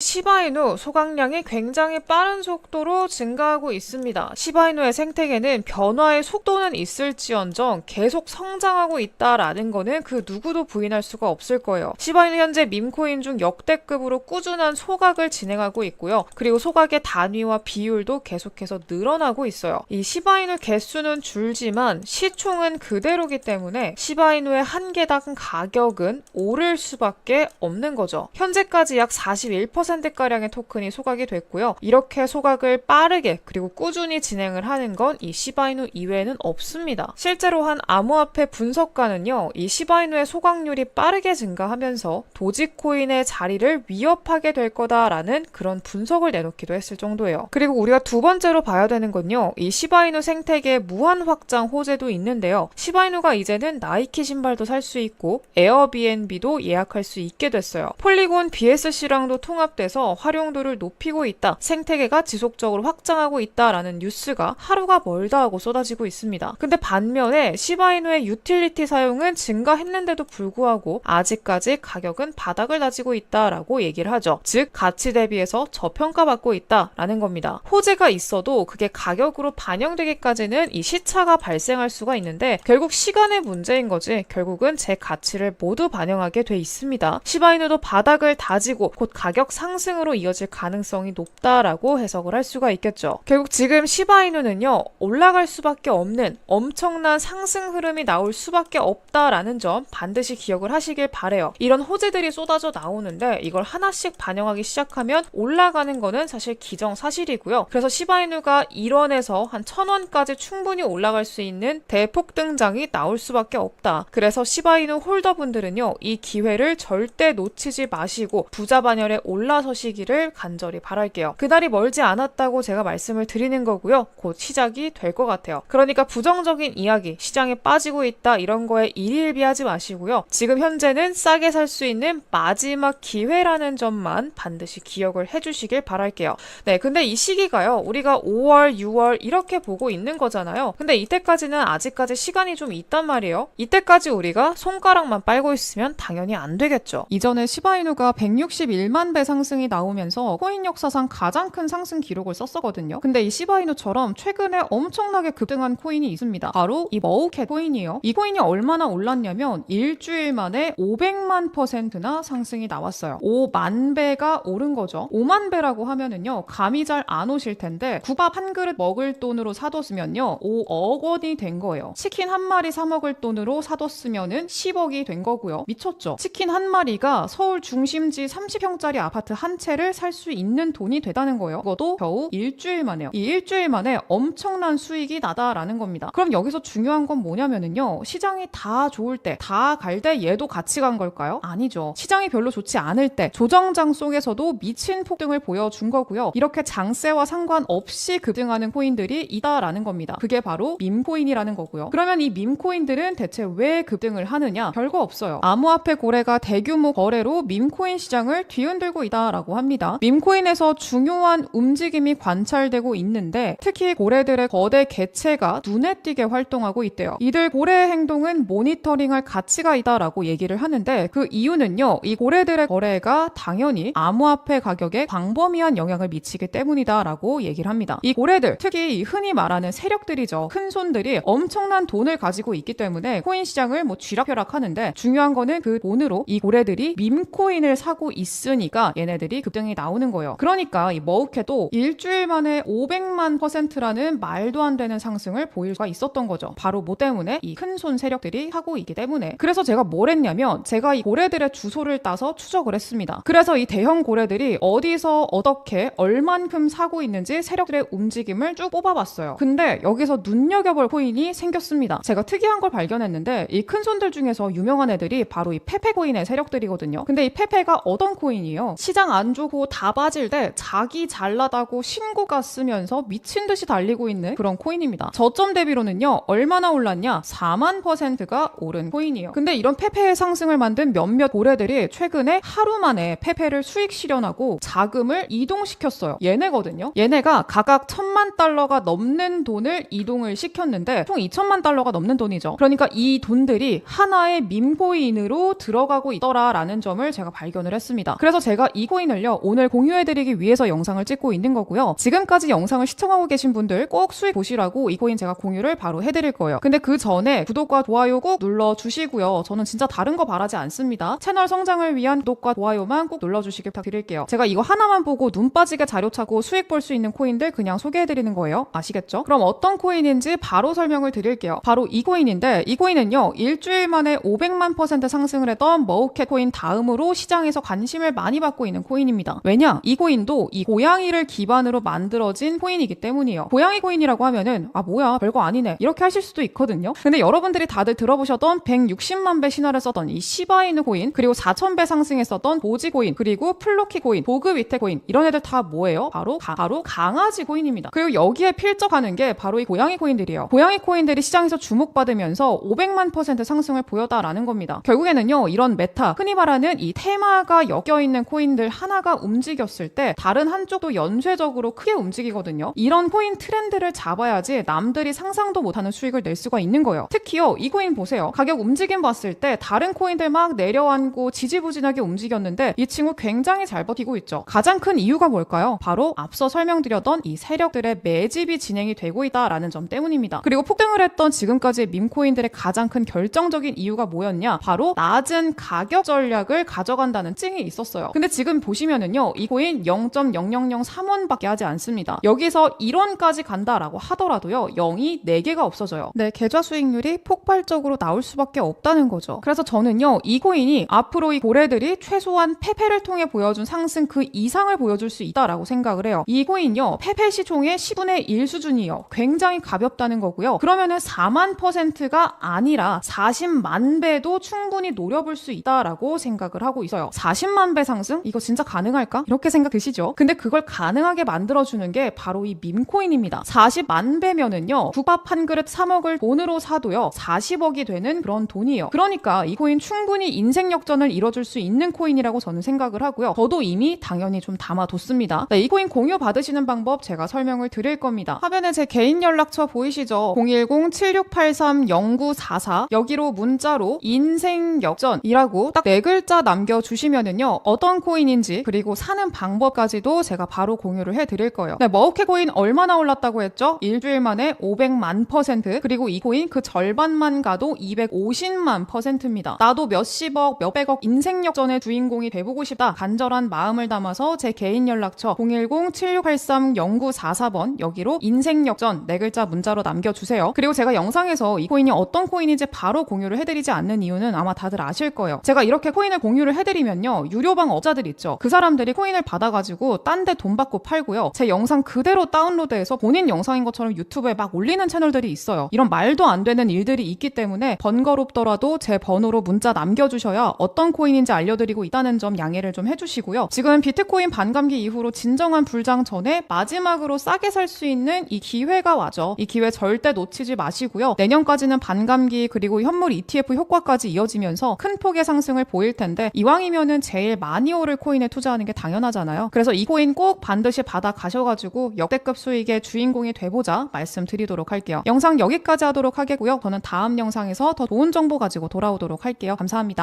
시바이누 소각량이 굉장히 빠른 속도로 증가하고 있습니다. 시바이누의 생태계는 변화의 속도는 있을지언정 계속 성장하고 있다라는 거는 그 누구도 부인할 수가 없을 거예요. 시바이누 현재 밈코인 중 역대급으로 꾸준한 소각을 진행하고 있고요. 그리고 소각의 단위와 비율도 계속해서 늘어나고 있어요. 이 시바이누 개수는 줄지만 시총은 그대로기 때문에 시바이누의 한 개당 가격은 오를 수밖에 없는 거죠. 현재까지 약41% 가량의 토큰이 소각이 됐고요. 이렇게 소각을 빠르게 그리고 꾸준히 진행을 하는 건 이 시바이누 이외에는 없습니다. 실제로 한 암호화폐 분석가는요, 이 시바이누의 소각률이 빠르게 증가하면서 도지코인의 자리를 위협하게 될 거다라는 그런 분석을 내놓기도 했을 정도예요. 그리고 우리가 두 번째로 봐야 되는 건요, 이 시바이누 생태계 무한 확장 호재도 있는데요. 시바이누가 이제는 나이키 신발도 살 수 있고 에어비앤비도 예약할 수 있게 됐어요. 폴리곤 BSC랑도 통합 돼서 활용도를 높이고 있다. 생태계가 지속적으로 확장하고 있다라는 뉴스가 하루가 멀다 하고 쏟아지고 있습니다. 근데 반면에 시바이누의 유틸리티 사용은 증가했는데도 불구하고 아직까지 가격은 바닥을 다지고 있다라고 얘기를 하죠. 즉 가치 대비해서 저평가받고 있다라는 겁니다. 호재가 있어도 그게 가격으로 반영되기까지는 이 시차가 발생할 수가 있는데 결국 시간의 문제인 거지 결국은 제 가치를 모두 반영하게 돼 있습니다. 시바이누도 바닥을 다지고 곧 가격 상 승으로 이어질 가능성이 높다라고 해석을 할 수가 있겠죠. 결국 지금 시바이누는요 올라갈 수밖에 없는 엄청난 상승 흐름이 나올 수밖에 없다라는 점 반드시 기억을 하시길 바래요. 이런 호재들이 쏟아져 나오는데 이걸 하나씩 반영하기 시작하면 올라가는 거는 사실 기정사실이고요. 그래서 시바이누가 1원에서 한 1000원까지 충분히 올라갈 수 있는 대폭 등장이 나올 수밖에 없다. 그래서 시바이누 홀더분들은요 이 기회를 절대 놓치지 마시고 부자 반열에 올라 서시기를 간절히 바랄게요. 그날이 멀지 않았다고 제가 말씀을 드리는 거고요. 곧 시작이 될 것 같아요. 그러니까 부정적인 이야기, 시장에 빠지고 있다 이런 거에 일일비하지 마시고요. 지금 현재는 싸게 살 수 있는 마지막 기회라는 점만 반드시 기억을 해주시길 바랄게요. 네, 근데 이 시기가요. 우리가 5월, 6월 이렇게 보고 있는 거잖아요. 근데 이때까지는 아직까지 시간이 좀 있단 말이에요. 이때까지 우리가 손가락만 빨고 있으면 당연히 안 되겠죠. 이전에 시바이누가 161만 배 상승 이 나오면서 코인 역사상 가장 큰 상승 기록을 썼었거든요. 근데 이 시바이누처럼 최근에 엄청나게 급등한 코인이 있습니다. 바로 이 머우캣 코인이에요. 이 코인이 얼마나 올랐냐면 일주일 만에 500만 퍼센트나 상승이 나왔어요. 5만 배가 오른 거죠. 5만 배라고 하면은요. 감이 잘 안 오실 텐데 국밥 한 그릇 먹을 돈으로 사뒀으면요. 5억 원이 된 거예요. 치킨 한 마리 사 먹을 돈으로 사뒀으면은 10억이 된 거고요. 미쳤죠? 치킨 한 마리가 서울 중심지 30평짜리 아파트 한 채를 살 수 있는 돈이 되다는 거예요. 그것도 겨우 일주일 만에요. 이 일주일 만에 엄청난 수익이 나다라는 겁니다. 그럼 여기서 중요한 건 뭐냐면은요. 시장이 다 좋을 때, 다 갈 때 얘도 같이 간 걸까요? 아니죠. 시장이 별로 좋지 않을 때, 조정장 속에서도 미친 폭등을 보여준 거고요. 이렇게 장세와 상관없이 급등하는 코인들이 있다라는 겁니다. 그게 바로 밈코인이라는 거고요. 그러면 이 밈코인들은 대체 왜 급등을 하느냐? 별거 없어요. 암호화폐 고래가 대규모 거래로 밈코인 시장을 뒤흔들고 있다 라고 합니다. 밈코인에서 중요한 움직임이 관찰되고 있는데 특히 고래들의 거대 개체가 눈에 띄게 활동하고 있대요. 이들 고래의 행동은 모니터링할 가치가 있다라고 얘기를 하는데 그 이유는요. 이 고래들의 거래가 당연히 암호화폐 가격에 광범위한 영향을 미치기 때문이다라고 얘기를 합니다. 이 고래들, 특히 이 흔히 말하는 세력들이죠. 큰 손들이 엄청난 돈을 가지고 있기 때문에 코인 시장을 뭐 쥐락펴락 하는데 중요한 거는 그 돈으로 이 고래들이 밈코인을 사고 있으니까 얘 네들이 급등이 나오는 거예요. 그러니까 이 머우캐도 일주일 만에 500만 퍼센트라는 말도 안 되는 상승을 보일 수가 있었던 거죠. 바로 뭐 때문에 이 큰 손 세력들이 하고 있기 때문에. 그래서 제가 뭘 했냐면 제가 이 고래들의 주소를 따서 추적을 했습니다. 그래서 이 대형 고래들이 어디서 어떻게 얼만큼 사고 있는지 세력들의 움직임을 쭉 뽑아봤어요. 근데 여기서 눈여겨볼 코인이 생겼습니다. 제가 특이한 걸 발견했는데 이 큰 손들 중에서 유명한 애들이 바로 이 페페 코인의 세력들이거든요. 근데 이 페페가 어떤 코인이에요? 시장 안 좋고 다 빠질 때 자기 잘나다고 신고가 쓰면서 미친 듯이 달리고 있는 그런 코인입니다. 저점 대비로는요 얼마나 올랐냐? 4만 퍼센트가 오른 코인이에요. 근데 이런 페페의 상승을 만든 몇몇 고래들이 최근에 하루 만에 페페를 수익 실현하고 자금을 이동시켰어요. 얘네거든요. 얘네가 각각 천만 달러가 넘는 돈을 이동을 시켰는데 총 2천만 달러가 넘는 돈이죠. 그러니까 이 돈들이 하나의 밈코인으로 들어가고 있더라라는 점을 제가 발견을 했습니다. 그래서 제가 이 코인을요 오늘 공유해드리기 위해서 영상을 찍고 있는 거고요. 지금까지 영상을 시청하고 계신 분들 꼭 수익 보시라고 이 코인 제가 공유를 바로 해드릴 거예요. 근데 그 전에 구독과 좋아요 꼭 눌러주시고요. 저는 진짜 다른 거 바라지 않습니다. 채널 성장을 위한 구독과 좋아요만 꼭 눌러주시길 부탁드릴게요. 제가 이거 하나만 보고 눈 빠지게 자료 차고 수익 볼 수 있는 코인들 그냥 소개해드리는 거예요. 아시겠죠? 그럼 어떤 코인인지 바로 설명을 드릴게요. 바로 이 코인인데 이 코인은요 일주일 만에 500만 퍼센트 상승을 했던 머우캣 코인 다음으로 시장에서 관심을 많이 받고 있는 코인입니다. 왜냐? 이 코인도 이 고양이를 기반으로 만들어진 코인이기 때문이에요. 고양이 코인이라고 하면은 아 뭐야 별거 아니네 이렇게 하실 수도 있거든요. 근데 여러분들이 다들 들어보셨던 160만 배 신화를 썼던 이 시바이누 코인 그리고 4천 배 상승했었던 보지 코인 그리고 플로키 코인 보그 위테 코인 이런 애들 다 뭐예요? 바로 가- 바로 강아지 코인입니다. 그리고 여기에 필적하는 게 바로 이 고양이 코인들이에요. 고양이 코인들이 시장에서 주목받으면서 500만 퍼센트 상승을 보였다라는 겁니다. 결국에는요 이런 메타 흔히 말하는 이 테마가 엮여 있는 코인들 하나가 움직였을 때 다른 한쪽도 연쇄적으로 크게 움직이거든요. 이런 코인 트렌드를 잡아야지 남들이 상상도 못하는 수익을 낼 수가 있는 거예요. 특히요 이 코인 보세요. 가격 움직임 봤을 때 다른 코인들 막 내려앉고 지지부진하게 움직였는데 이 친구 굉장히 잘 버티고 있죠. 가장 큰 이유가 뭘까요? 바로 앞서 설명드렸던 이 세력들의 매집이 진행이 되고 있다라는 점 때문입니다. 그리고 폭등을 했던 지금까지의 밈코인들의 가장 큰 결정적인 이유가 뭐였냐? 바로 낮은 가격 전략을 가져간다는 찡이 있었어요. 근데 지금 보시면은요, 이 코인 0.0003원밖에 하지 않습니다. 여기서 1원까지 간다라고 하더라도요, 0이 4개가 없어져요. 네, 계좌 수익률이 폭발적으로 나올 수밖에 없다는 거죠. 그래서 저는요, 이 코인이 앞으로 이 고래들이 최소한 페페를 통해 보여준 상승 그 이상을 보여줄 수 있다라고 생각을 해요. 이 코인요, 페페 시총의 10분의 1 수준이요. 굉장히 가볍다는 거고요. 그러면은 4만 퍼센트가 아니라 40만 배도 충분히 노려볼 수 있다라고 생각을 하고 있어요. 40만 배 상승? 이거 진짜 가능할까? 이렇게 생각 드시죠? 근데 그걸 가능하게 만들어주는 게 바로 이 밈코인입니다. 40만 배면은요, 국밥 한 그릇 3억을 돈으로 사도요, 40억이 되는 그런 돈이에요. 그러니까 이 코인 충분히 인생 역전을 이뤄줄 수 있는 코인이라고 저는 생각을 하고요. 저도 이미 당연히 좀 담아뒀습니다. 네, 이 코인 공유 받으시는 방법 제가 설명을 드릴 겁니다. 화면에 제 개인 연락처 보이시죠? 010-7683-0944 여기로 문자로 인생 역전이라고 딱 네 글자 남겨주시면은요 어떤 코인 인지 그리고 사는 방법까지도 제가 바로 공유를 해드릴 거예요. 네, 머우케 코인 얼마나 올랐다고 했죠? 일주일 만에 500만 퍼센트 그리고 이 코인 그 절반만 가도 250만 퍼센트입니다. 나도 몇십억 몇백억 인생 역전의 주인공이 돼보고 싶다 간절한 마음을 담아서 제 개인 연락처 010-7683-0944번 여기로 인생 역전 네 글자 문자로 남겨주세요. 그리고 제가 영상에서 이 코인이 어떤 코인인지 바로 공유를 해드리지 않는 이유는 아마 다들 아실 거예요. 제가 이렇게 코인을 공유를 해드리면요. 유료방 업자들 있죠. 그 사람들이 코인을 받아가지고 딴 데 돈 받고 팔고요. 제 영상 그대로 다운로드해서 본인 영상인 것처럼 유튜브에 막 올리는 채널들이 있어요. 이런 말도 안 되는 일들이 있기 때문에 번거롭더라도 제 번호로 문자 남겨주셔야 어떤 코인인지 알려드리고 있다는 점 양해를 좀 해주시고요. 지금 비트코인 반감기 이후로 진정한 불장 전에 마지막으로 싸게 살 수 있는 이 기회가 와죠. 이 기회 절대 놓치지 마시고요. 내년까지는 반감기 그리고 현물 ETF 효과까지 이어지면서 큰 폭의 상승을 보일 텐데 이왕이면은 제일 많이 오를 코인에 투자하는 게 당연하잖아요. 그래서 이 코인 꼭 반드시 받아 가셔가지고 역대급 수익의 주인공이 돼보자 말씀드리도록 할게요. 영상 여기까지 하도록 하겠고요. 저는 다음 영상에서 더 좋은 정보 가지고 돌아오도록 할게요. 감사합니다.